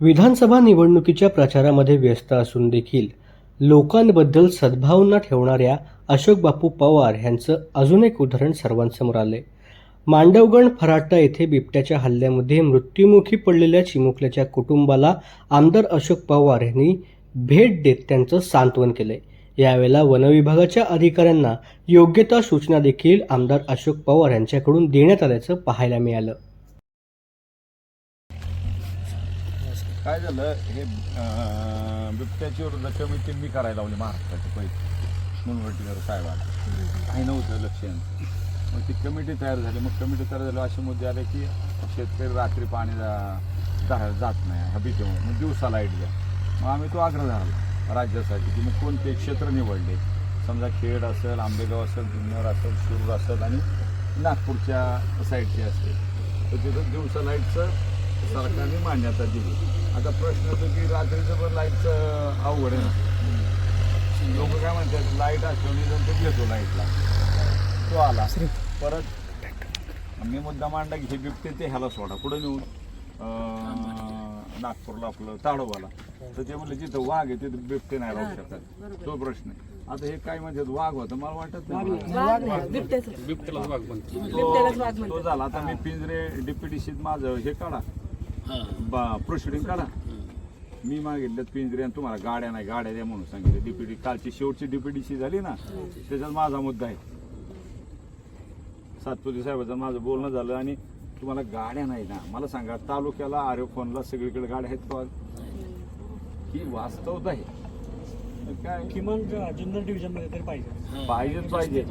विधानसभा निवडणुकीच्या प्रचारामध्ये व्यस्त असून देखील लोकांबद्दल सद्भावना ठेवणाऱ्या अशोक बापू पवार यांचं अजून एक उदाहरण सर्वांसमोर आलंय. मांडवगण फराटा येथे बिबट्याच्या हल्ल्यामध्ये मृत्युमुखी पडलेल्या चिमुकल्याच्या कुटुंबाला आमदार अशोक पवार यांनी भेट देत त्यांचं सांत्वन केलंय. यावेळेला वनविभागाच्या अधिकाऱ्यांना योग्य सूचना देखील आमदार अशोक पवार यांच्याकडून देण्यात आल्याचं पाहायला मिळालं. काय झालं हे अं, बिबट्याची विरुद्ध कमिटी मी करायला लावली महाराष्ट्राची पहिली. मुनगंटीकर साहेबांना काही नव्हतं लक्ष यांचं. मग ती कमिटी तयार झाली. मग कमिटी तयार झाली असे मुद्दे आले की शेतकरी रात्री पाणी जा- जा- जात नाही ह्या भीतीमुळे मग दिवसा लाइट द्या. मग आम्ही तो आग्रह धरला राज्यासाठी की मग कोणते क्षेत्र निवडले? समजा खेड असेल आंबेगाव असेल जुन्नर असेल शिरूर असेल आणि नागपूरच्या साईडचे असेल तर तिथं दिवसा लाईटचं सरकारने मान्यता दिली. आता प्रश्न येतो की रात्रीचं पण लाईटचं अवघड आहे ना. लोक काय म्हणतात लाइट असल्याने जण ते घेतो लाईटला. तो आला. परत मी मुद्दा मांडला की हे बिबटे ते ह्याला सोडा. पुढे नेऊन? नागपूरला आपलं ताडोबाला. तर ते म्हणले जिथं वाघ आहे तिथं बिबटे नाही राहू शकत. तो प्रश्न आहे. आता हे काय म्हणतात वाघ होतं. मला वाटत नाही. तो. तो झाला. आता मी पिंजरे डिप्युटीशीत माझं हे काढा. प्रोसिडिंग काढा. मी मागितलं पिंजरे आणि तुम्हाला गाड्या नाही गाड्या द्या म्हणून सांगितलं. डिप्युटी कालची शेवटची डिप्युटीशी झाली ना त्याच्यात माझा मुद्दा आहे. सातपुते साहेबाचं माझं बोलणं झालं आणि तुम्हाला गाड्या नाही ना मला सांगा तालुक्याला आर्य फोनला सगळीकडे गाड्या आहेत का? ही वास्तवता आहे. काय किमान जुन्नर डिव्हिजनमध्ये तरी पाहिजे. पाहिजेच पाहिजे.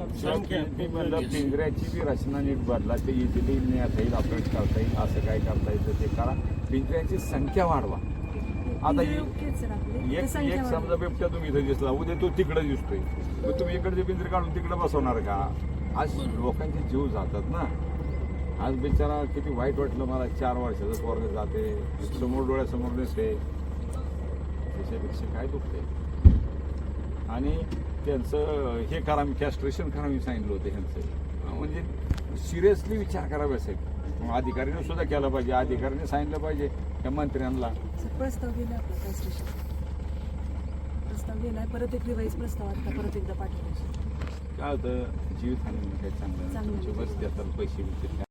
मी म्हणलं पिंजऱ्याची बी रचना नीट बदला ते इझिली नेता येईल अपडेट करता येईल असं काय करता येईल ते करा. पिंजऱ्याची संख्या वाढवा. आता. एक एक. समजा बिबट्या तुम्ही इथं दिसला उद्या तो तिकडे दिसतोय. मग तुम्ही इकडचे पिंजरे काढून तिकडे बसवणार का? आज लोकांचे जीव जातात ना. आज बिचारा किती वाईट वाटलं मला चार वर्षाचं पोरग जाते समोर डोळ्यासमोर दिसते. त्याच्यापेक्षा काय दुखते आणि त्यांचं हे करा मी कॅस्ट्रेशन करा मी सांगितलं होतं ह्यांचं. म्हणजे सिरियसली विचार करावा साहेब अधिकाऱ्याने सुद्धा केला पाहिजे. अधिकाऱ्याने सांगितलं पाहिजे त्या मंत्र्यांना. प्रस्ताव गेला प्रस्ताव गेलाय परत एक रिवाईज प्रस्ताव आता परत एकदा पाठवायचा. काय होतं जीवितहानी काही चांगलं. बस त्यात पैसे बिसे